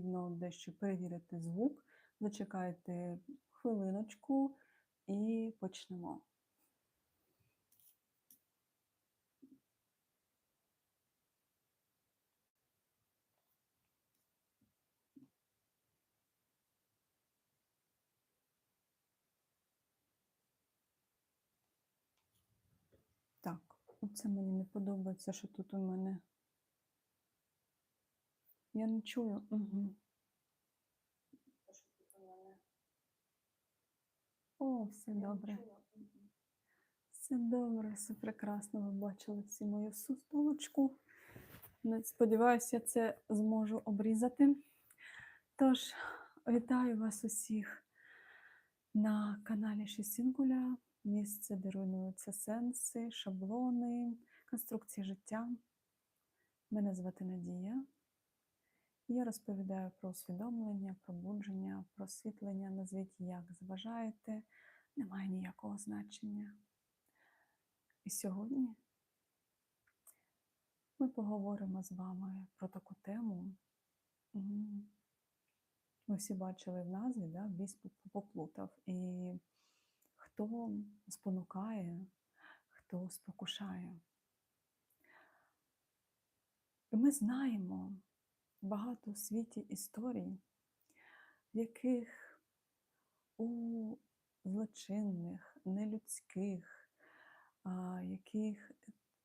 необхідно дещо перевірити звук. Зачекайте хвилиночку і почнемо. Так, оце мені не подобається, що тут у мене. Я не чую. Угу. О, все добре. Все добре, все прекрасно. Ви бачили всі мою сустолочку. Не- Сподіваюся, я це зможу обрізати. Тож, вітаю вас усіх на каналі Шістінгуля, місце, де руйнуються сенси, шаблони, конструкції життя. Мене звати Надія. Я розповідаю про усвідомлення, пробудження, просвітлення, назвіть як зважаєте, немає ніякого значення. І сьогодні ми поговоримо з вами про таку тему. Ми всі бачили в назві, да, біс поплутав. І хто спонукає, хто спокушає. І ми знаємо багато у світі історій, в яких у злочинних, нелюдських, а, яких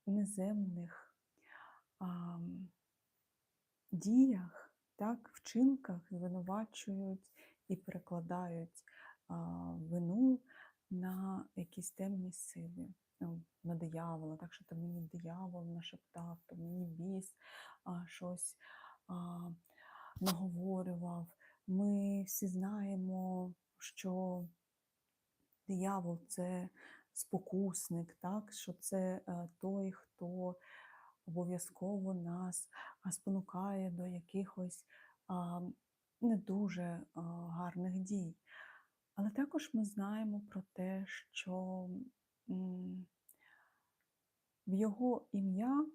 неземних а, діях, так, вчинках звинувачують і перекладають а, вину на якісь темні сили, ну, на диявола, так що то мені диявол нашептав, то мені біс а, щось наговорював. Ми всі знаємо, що диявол це спокусник, так? що це е, той, хто обов'язково нас спонукає до якихось не дуже гарних дій. Але також ми знаємо про те, що в його ім'я,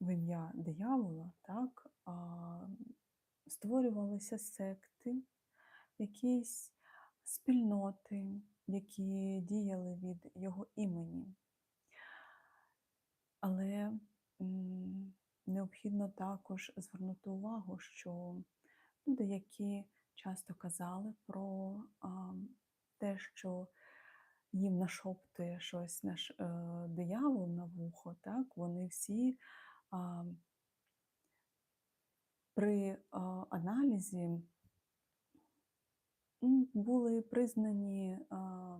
в ім'я диявола, так, а, створювалися секти, якісь спільноти, які діяли від його імені. Але необхідно також звернути увагу, що люди, які часто казали про а, те, що їм нашоптує щось наш е, диявол на вухо, так, вони всі при аналізі були признані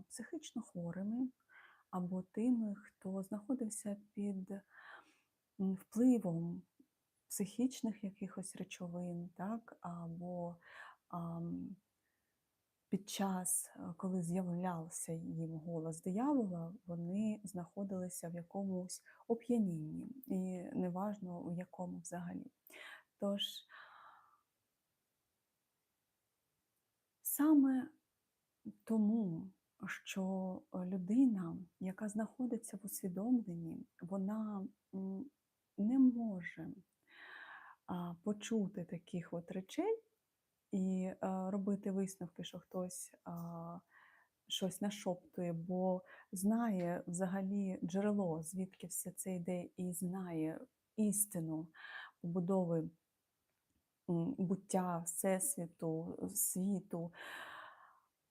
психічно хворими або тими, хто знаходився під впливом психічних якихось речовин, так, або під час, е, коли з'являвся їм голос диявола, вони знаходилися в якомусь оп'янінні, і неважно у якому взагалі. Тож саме тому, що людина, яка знаходиться в усвідомленні, вона не може почути таких от речей і а, робити висновки, що хтось щось нашоптує, бо знає взагалі джерело, звідки все це йде, і знає істину побудови буття, всесвіту, світу.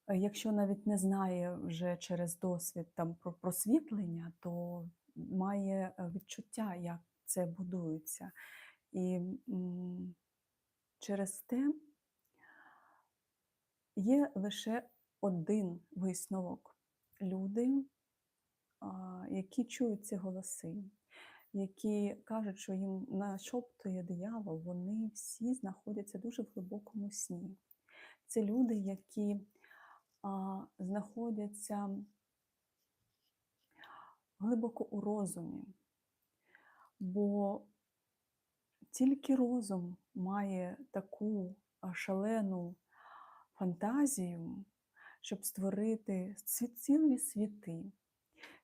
Е, Якщо навіть не знає вже через досвід там про просвітлення, то має е, відчуття, як це будується. І через те є лише один висновок. Люди, які чують ці голоси, які кажуть, що їм нашоптує диявол, вони всі знаходяться дуже в глибокому сні. Це люди, які знаходяться глибоко у розумі, бо тільки розум має таку шалену фантазію, щоб створити ці- цілі світи,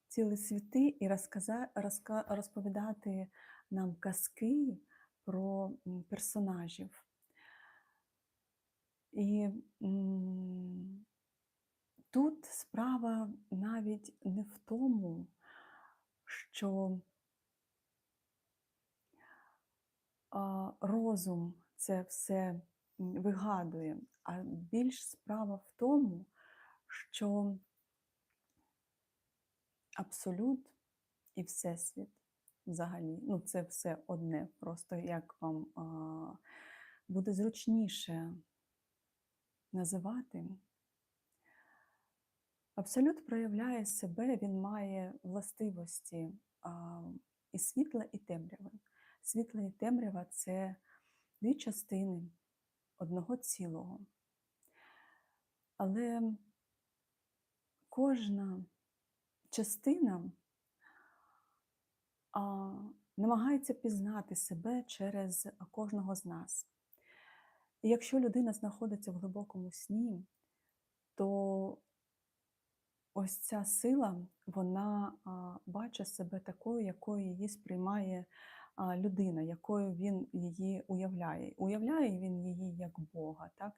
цілі світи і розказа, розка, розповідати нам казки про персонажів. І тут справа навіть не в тому, що розум це все вигадує, а більш справа в тому, що абсолют і всесвіт взагалі, ну це все одне, просто як вам а, буде зручніше називати. Абсолют проявляє себе, він має властивості а, і світла, і темряви. Світла і темрява це дві частини одного цілого. Але кожна частина а, намагається пізнати себе через кожного з нас. І якщо людина знаходиться в глибокому сні, то ось ця сила, вона бачить себе такою, якою її сприймає людина, якою він її уявляє. Уявляє він її як Бога, так,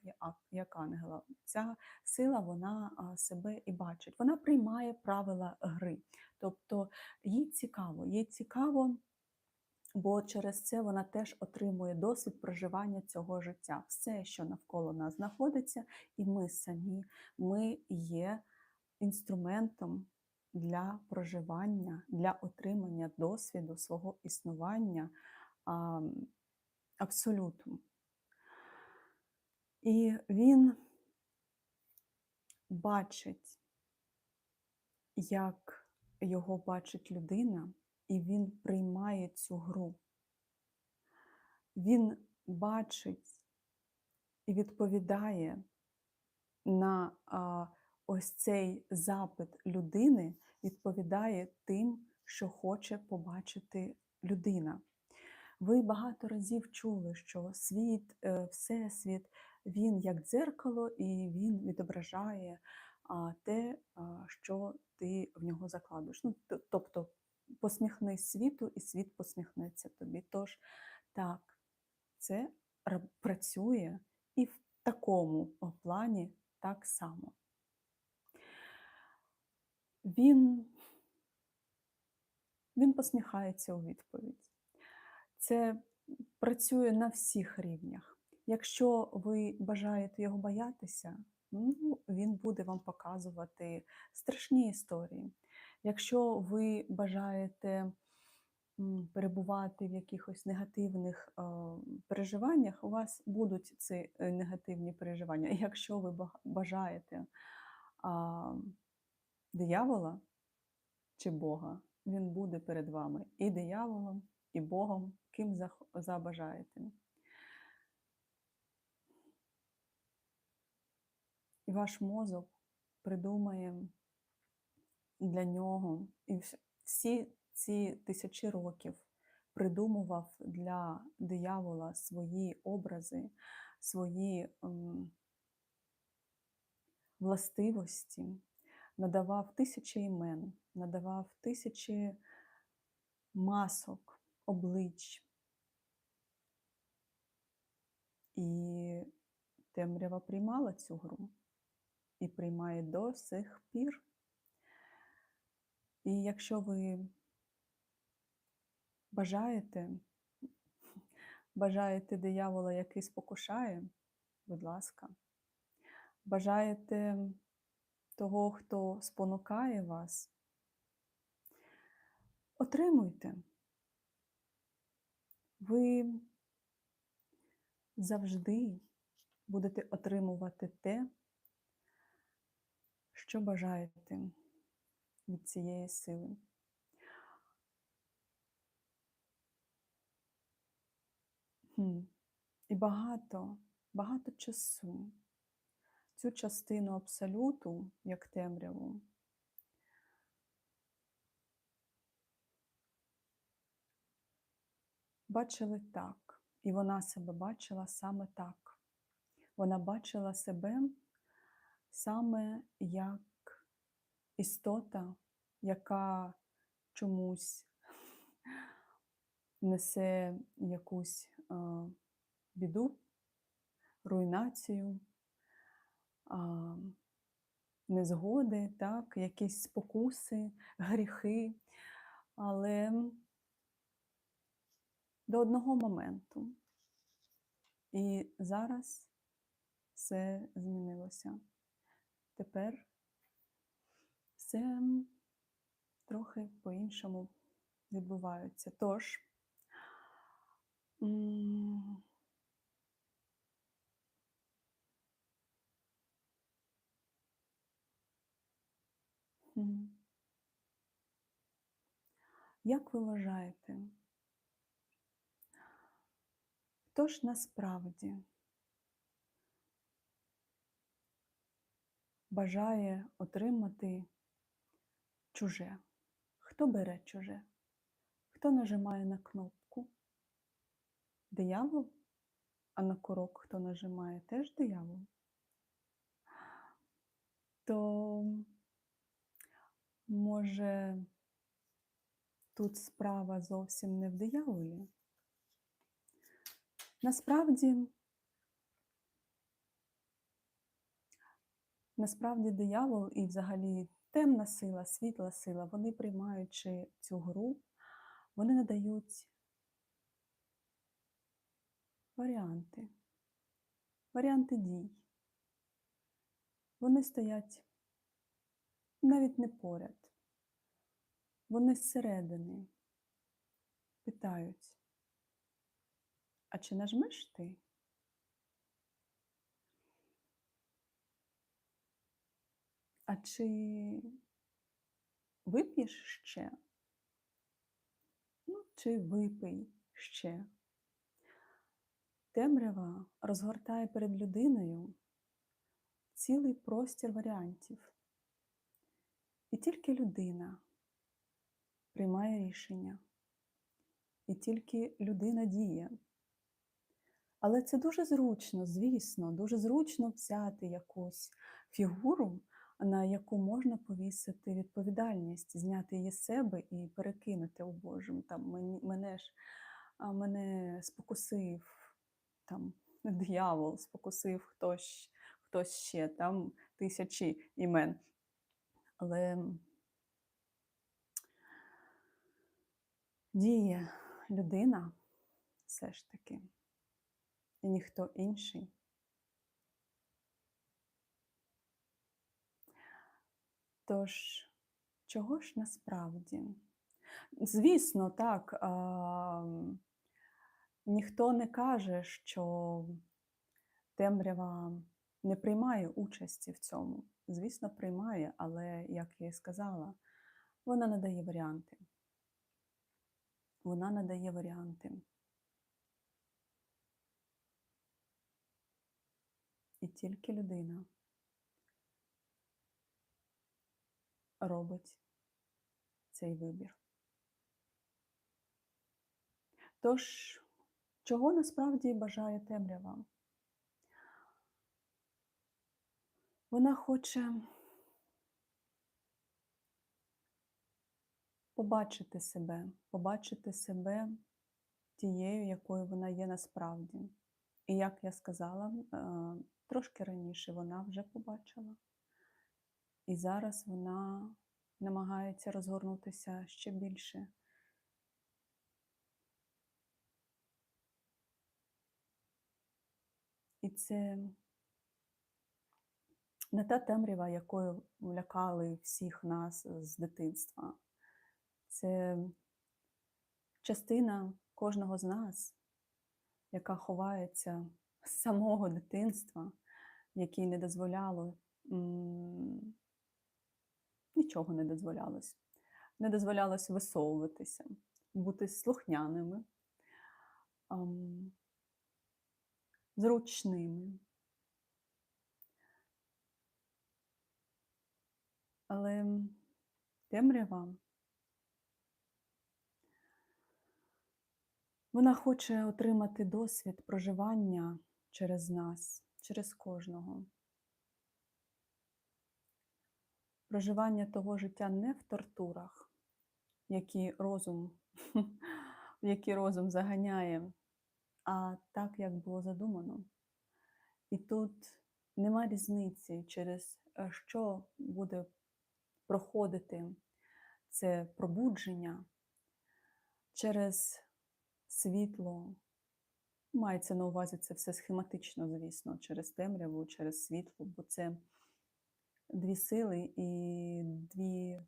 як ангела. Ця сила вона себе і бачить. Вона приймає правила гри. Тобто їй цікаво, їй цікаво. Бо через це вона теж отримує досвід проживання цього життя. Все, що навколо нас знаходиться, і ми самі, ми є інструментом для проживання, для отримання досвіду свого існування а, абсолюту. І він бачить, як його бачить людина, і він приймає цю гру. Він бачить і відповідає на а, ось цей запит людини, відповідає тим, що хоче побачити людина. Ви багато разів чули, що світ, е, всесвіт, він як дзеркало, і він відображає те, що ти в нього закладуєш. Ну, тобто посміхнись світу, і світ посміхнеться тобі. Тож так, це працює і в такому плані так само. Він, він посміхається у відповідь. Це працює на всіх рівнях. Якщо ви бажаєте його боятися, ну, він буде вам показувати страшні історії. Якщо ви бажаєте перебувати в якихось негативних е, переживаннях, у вас будуть ці е, негативні переживання. Якщо ви бажаєте диявола чи Бога, він буде перед вами і дияволом, і Богом, ким забажаєте. І ваш мозок придумає для нього, і всі ці тисячі років придумував для диявола свої образи, свої ем, властивості, надавав тисячі імен, надавав тисячі масок, облич. І темрява приймала цю гру і приймає до сих пір. І якщо ви бажаєте, бажаєте диявола, який спокушає, будь ласка, бажаєте того, хто спонукає вас, отримуйте. Ви завжди будете отримувати те, що бажаєте від цієї сили. І багато, багато часу цю частину абсолюту, як темряву, бачили так, і вона себе бачила саме так. Вона бачила себе саме як істота, яка чомусь несе якусь е, біду, руйнацію, а, незгоди, так, якісь спокуси, гріхи. Але до одного моменту. І зараз все змінилося. Тепер все трохи по-іншому відбувається. Тож, як ви вважаєте, хто ж насправді бажає отримати чуже? Хто бере чуже? Хто нажимає на кнопку? Диявол? А на курок хто нажимає? Теж диявол? То може тут справа зовсім не в дияволі? Насправді, насправді диявол і взагалі темна сила, світла сила, вони приймаючи цю гру, вони надають варіанти, варіанти дій. Вони стоять навіть не поряд. Вони зсередини питають, а чи нажмеш ти? А чи вип'єш ще? Ну, чи випий ще? Темрява розгортає перед людиною цілий простір варіантів. І тільки людина приймає рішення, і тільки людина діє. Але це дуже зручно, звісно, дуже зручно взяти якусь фігуру, на яку можна повісити відповідальність, зняти її з себе і перекинути у Божим. Там мене ж мене спокусив там диявол, спокусив хтось, хтось ще, там тисячі імен. Але діє людина все ж таки, і ніхто інший. Тож, чого ж насправді? Звісно, так, а, ніхто не каже, що темрява не приймає участі в цьому. Звісно, приймає, але, як я і сказала, вона надає варіанти. Вона надає варіанти. І тільки людина робить цей вибір. Тож, чого насправді бажає темрява? Вона хоче побачити себе, побачити себе тією, якою вона є насправді. І як я сказала, е, трошки раніше вона вже побачила. І зараз вона намагається розгорнутися ще більше. І це не та темрява, якою лякали всіх нас з дитинства. Це частина кожного з нас, яка ховається з самого дитинства, якій не дозволяло нічого не дозволялось. Не дозволялось висовуватися, бути слухняними, зручними. Але темрява вона хоче отримати досвід проживання через нас, через кожного. Проживання того життя не в тортурах, які розум, які розум заганяє, а так, як було задумано. І тут нема різниці, через е, що буде проходити це пробудження через світло. Мається на увазі це все схематично, звісно, через темряву, через світло, бо це дві сили і дві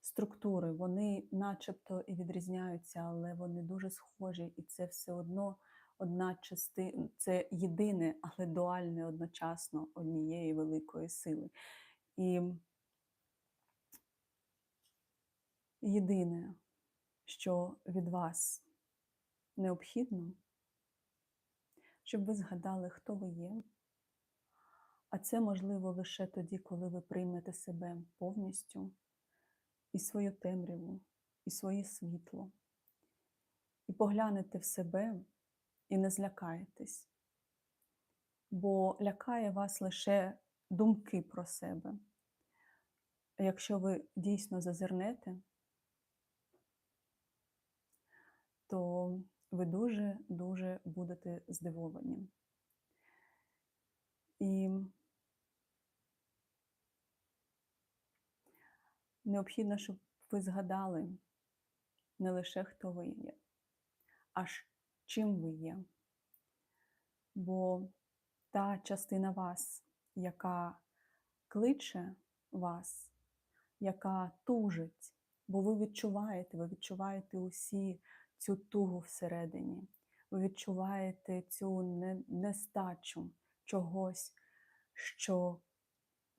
структури. Вони начебто і відрізняються, але вони дуже схожі, і це все одно одна частина, це єдине, але дуальне одночасно однієї великої сили. І єдине, що від вас необхідно, щоб ви згадали, хто ви є. А це можливо лише тоді, коли ви приймете себе повністю і свою темряву, і своє світло, і поглянете в себе і не злякаєтесь, бо лякає вас лише думки про себе. Якщо ви дійсно зазирнете, то ви дуже-дуже будете здивовані. І необхідно, щоб ви згадали не лише хто ви є, а чим ви є. Бо та частина вас, яка кличе вас, яка тужить, бо ви відчуваєте, ви відчуваєте усі цю тугу всередині, ви відчуваєте цю нестачу чогось, що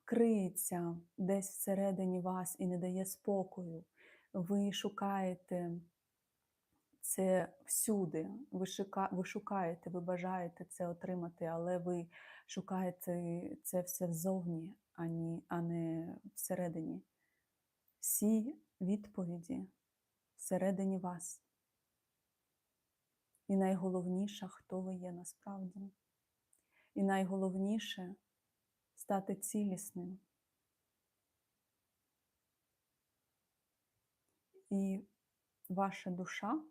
криється десь всередині вас і не дає спокою. Ви шукаєте це всюди, ви, шука, ви шукаєте, ви бажаєте це отримати, але ви шукаєте це все взовні, а, не всередині. Всі відповіді всередині вас. І найголовніше, хто ви є насправді. І найголовніше стати цілісним. І ваша душа,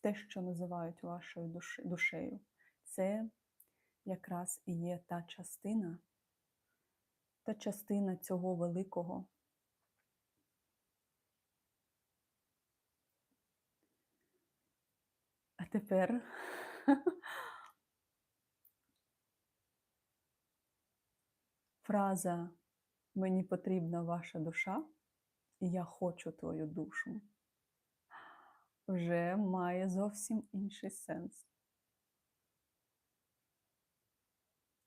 те, що називають вашою душею, це якраз і є та частина, та частина цього великого. А тепер фраза Мені потрібна ваша душа, і я хочу твою душу вже має зовсім інший сенс.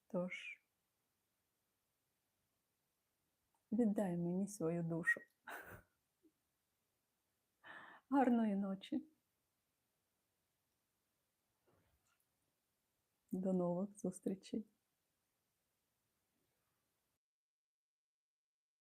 Тож, віддай мені свою душу. Гарної ночі. До нових зустрічей.